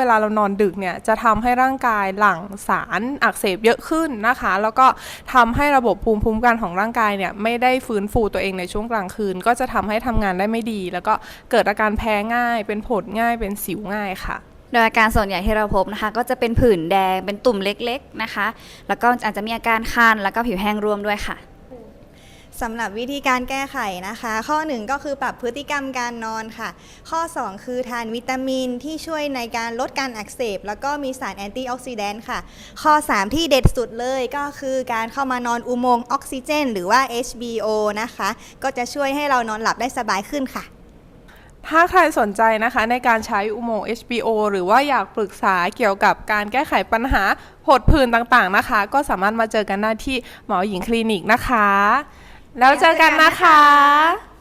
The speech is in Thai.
เวลาเรานอนดึกเนี่ยจะทำให้ร่างกายหลั่งสารอักเสบเยอะขึ้นนะคะ แล้วก็ทำให้ระบบภูมิคุ้มกันของร่างกายเนี่ยไม่ได้ฟื้นฟูตัวเองในช่วงกลางคืน ก็จะทำให้ทำงานได้ไม่ดี แล้วก็เกิดอาการแพ้ง่าย เป็นผดง่ายเป็นสิวง่ายค่ะโดยอาการส่วนใหญ่ที่เราพบนะคะ ก็จะเป็นผื่นแดงเป็นตุ่มเล็กๆนะคะ แล้วก็อาจจะมีอาการคันแล้วก็ผิวแห้งร่วมด้วยค่ะ สำหรับวิธีการแก้ไขนะคะ ข้อ 1 ก็คือปรับพฤติกรรมการนอนค่ะ ข้อ 2 คือทานวิตามินที่ช่วยในการลดการอักเสบ แล้วก็มีสารแอนตี้ออกซิแดนต์ค่ะ ข้อ 3 ที่เด็ดสุดเลยก็คือการเข้ามานอนอุโมงค์ออกซิเจน หรือว่า HBO นะคะ ก็จะช่วยให้เรานอนหลับได้สบายขึ้นค่ะถ้าใครสนใจนะคะในการใช้อุโมงค์ HBO หรือว่าอยากปรึกษาเกี่ยวกับการแก้ไขปัญหาผดผื่นต่างๆนะคะ ก็สามารถมาเจอกันได้ที่หมอหญิงคลินิกนะคะ แล้วเจอกันนะคะ